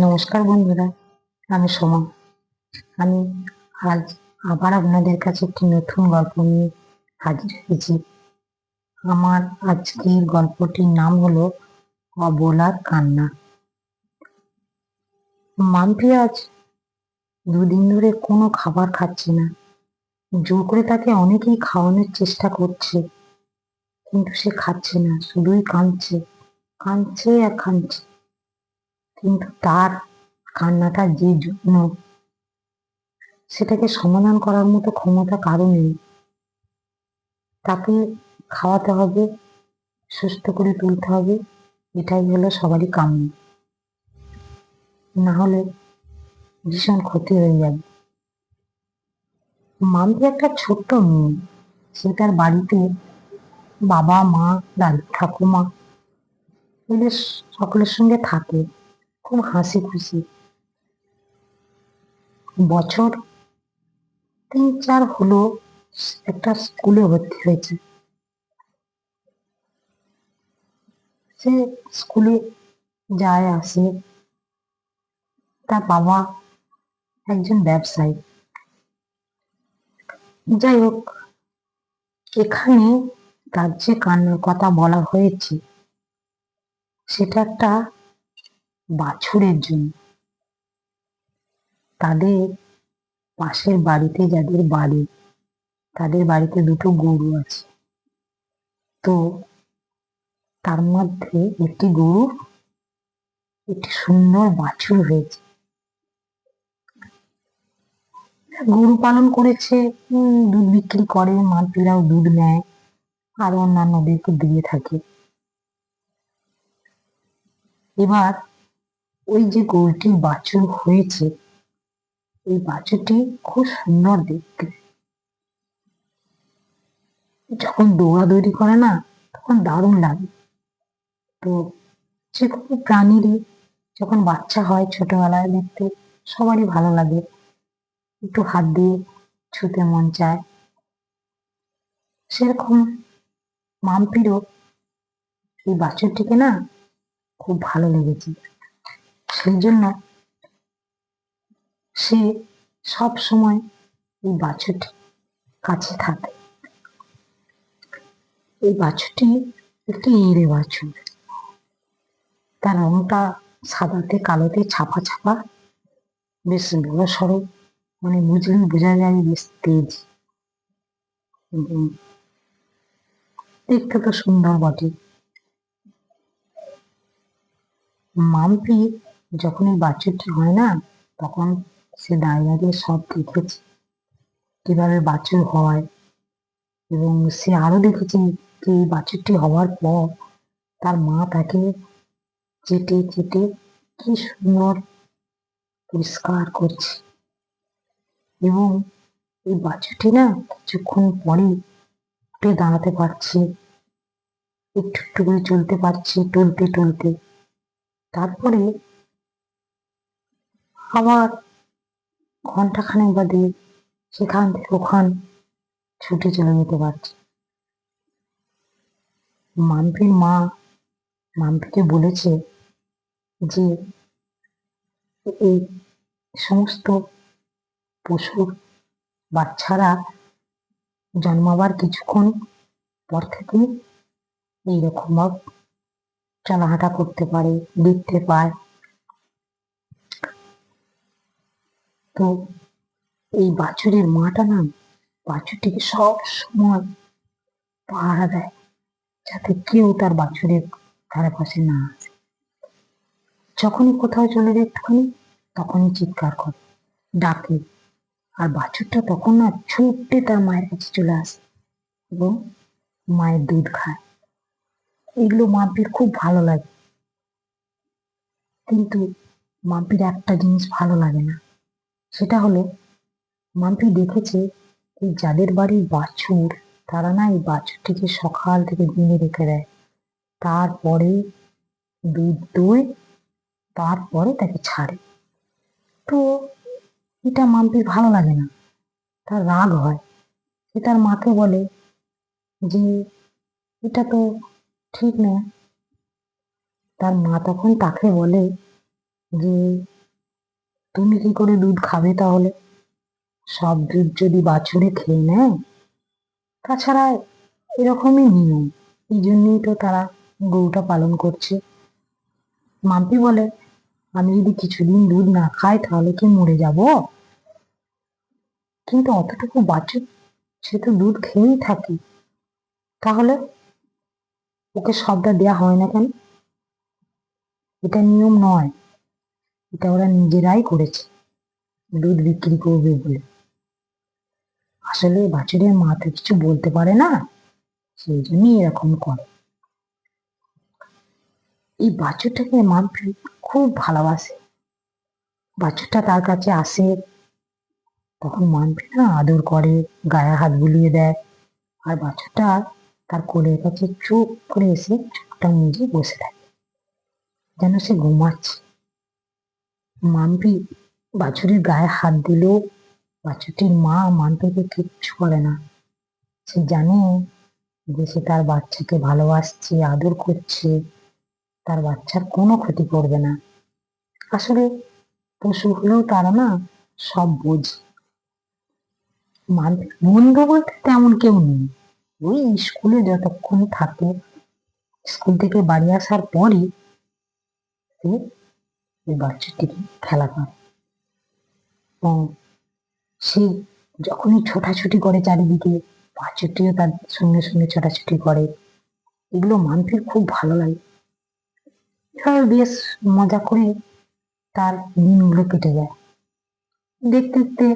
নমস্কার বন্ধুরা, আমি সোমা। আমি আজ আবার আপনাদের কাছে একটি নতুন গল্প নিয়ে হাজির হয়েছি। আমার আজকের গল্পটির নাম হলো অবলার কান্না। মাম্পি আজ দুদিন ধরে কোনো খাবার খাচ্ছে না। জোর করে তাকে অনেকেই খাওয়ানোর চেষ্টা করছে, কিন্তু সে খাচ্ছে না, শুধুই কাঁদছে কাঁদছে আর কাঁদছে। কিন্তু তার কান্নাটা যে জন্য সেটাকে সমাধান করার মতো ক্ষমতা কারও নেই। তাকে খাওয়াতে হবে, সুস্থ করে তুলতে হবে, এটাই হলো সবারই কাম্য। না হলে ভীষণ ক্ষতি হয়ে যাবে। মাম্পি একটা ছোট্ট মেয়ে, সে তার বাড়িতে বাবা, মা, দাদু, ঠাকুমা এদের সকলের সঙ্গে থাকে। খুব হাসি খুশি। বছর তিন চার হলো একটা স্কুলে ভর্তি হয়েছে। সে স্কুলে যায়, আসে। তার বাবা একজন ব্যবসায়ী। যাই হোক, এখানে তার যে কান্নার কথা বলা হয়েছে, সেটা একটা বাছুরের জন্য। তাদের পাশের বাড়িতে যাদের বাড়ি, তাদের বাড়িতে দুটো গরু আছে। তো তার মধ্যে একটি গরু, একটি সুন্দর বাছুর হয়েছে। গরু পালন করেছে দুধ বিক্রি করে, মাতৃরাও দুধ নেয় আর অন্যান্যদেরকে দিয়ে থাকে। এবার ওই যে গরুটির বাছুর হয়েছে এই বাছুরটি খুব সুন্দর দেখতে। যখন দৌড়াদৌড়ি করে না, তখন দারুণ লাগে। তো যে কোনো প্রাণীরই যখন বাচ্চা হয় ছোটবেলায় দেখতে সবারই ভালো লাগে। একটু হাত দিয়ে ছুতে মন চায়। সেরকম মাম্পিরও এই বাছুরটিকে না খুব ভালো লেগেছে। সেই জন্য সে সব সময় এই বাছুরটি কাছে থাকে। এই বাছুরটি একটি এঁড়ে বাছুর। তার রংটা সাদাতে কালোতে ছাপা ছাপা, বেশ বড় সড়ো মানে বুঝলে বোঝা যায় বেশ তেজ। দেখতে তো সুন্দর বটে। মাম্পি যখন এই বাছুরটি হয় না, তখন সে দাঁড়িয়ে সব দেখেছে। কীভাবে বাছুর হয় এবং সে আরও দেখেছে যে এই বাছুরটি হওয়ার পর তার মা তাকে চেটে চেটে কি সুন্দর পরিষ্কার করছে। এবং এই বাছুরটি না কিছুক্ষণ পরে উঠে দাঁড়াতে পারছে, একটু একটু করে চলতে পারছে, টলতে টলতে। তারপরে আবার ঘন্টাখানেক বাদে সেখান থেকে ওখান ছুটে চলে যেতে পারছি। মাম্পির মা মাম্পিকে বলেছে যে, এই সমস্ত পশুর বাচ্চারা জন্মাবার কিছুক্ষণ পর থেকে এইরকম ভাব চলাহাঁটা করতে পারে, দেখতে পায়। তো এই বাছুরের মাটা না বাছুরটিকে সব সময় পাহারা দেয়, যাতে কেউ তার বাছুরের ধারে পাশে না আসে। যখনই কোথাও চলে যায় একটুখানি, তখনই চিৎকার করে, ডাকে। আর বাছুরটা তখন না ছুটে তার মায়ের কাছে চলে আসে এবং মায়ের দুধ খায়। এগুলো মাম্পির খুব ভালো লাগে। কিন্তু মাম্পির একটা জিনিস ভালো লাগে না। সেটা হলো, মাম্পি দেখেছে এই যাদের বাড়ির বাছুর, তারা না এই বাছুরটিকে সকাল থেকে দিনে রেখে দেয়। তারপরে দুধ দোয় তারপরে তাকে ছাড়ে। তো এটা মাম্পির ভালো লাগে না। তার রাগ হয়। সে তার মাকে বলে যে, এটা তো ঠিক না। তার মা তখন তাকে বলে যে তুমি কি করে দুধ খাবে তাহলে? সব দুধ যদি বাছুরে খেয়ে নেয়? তাছাড়া এরকমই নিয়ম। এই জন্যই তো তারা গরুটা পালন করছে। মাম্পি বলে, আমি যদি কিছুদিন দুধ না খাই তাহলে কি মরে যাব? কিন্তু অতটুকু বাছুর, সে তো দুধ খেয়েই থাকে। তাহলে ওকে সবটা দেয়া হয় না কেন? এটা নিয়ম নয়। এটা ওরা নিজেরাই করেছে। দুধ বিক্রি করবে বলে। আসলে বাছুরের মা তো কিছু বলতে পারে না, সেই জন্যই এরকম করে। এই বাছুরটাকে মাম্পি খুব ভালোবাসে। বাছুরটা তার কাছে আসে, তখন মাম্পি না আদর করে, গায়ে হাত বুলিয়ে দেয়। আর বাছুরটা তার কোলের কাছে চুপ করে এসে চুপটা মুজে বসে থাকে। যেন সে ঘুমাচ্ছে। মাম্পি বাছুরের গায়ে হাত দিলেও বাছুরটির মা মাম্পিকে কিচ্ছু করে না। সে জানে যে সে তার বাচ্চাকে ভালোবাসছে, আদর করছে, তার বাচ্চার কোনো ক্ষতি করবে না। আসলে পশু হলেও তারা না সব বোঝে। মান- বন্ধু বলতে তেমন কেউ নেই। ওই স্কুলে যতক্ষণ থাকে, স্কুল থেকে বাড়ি আসার পরই বাচ্চাটিকে খেলা করে। ও, সে যখনই ছোটাছুটি করে চারিদিকে, বাচ্চাটিও তার সঙ্গে সঙ্গে ছোটাছুটি করে। এগুলো মানতে খুব ভালো লাগে। এভাবে বেশ মজা করে তার দিনগুলো কেটে যায়। দেখতে দেখতে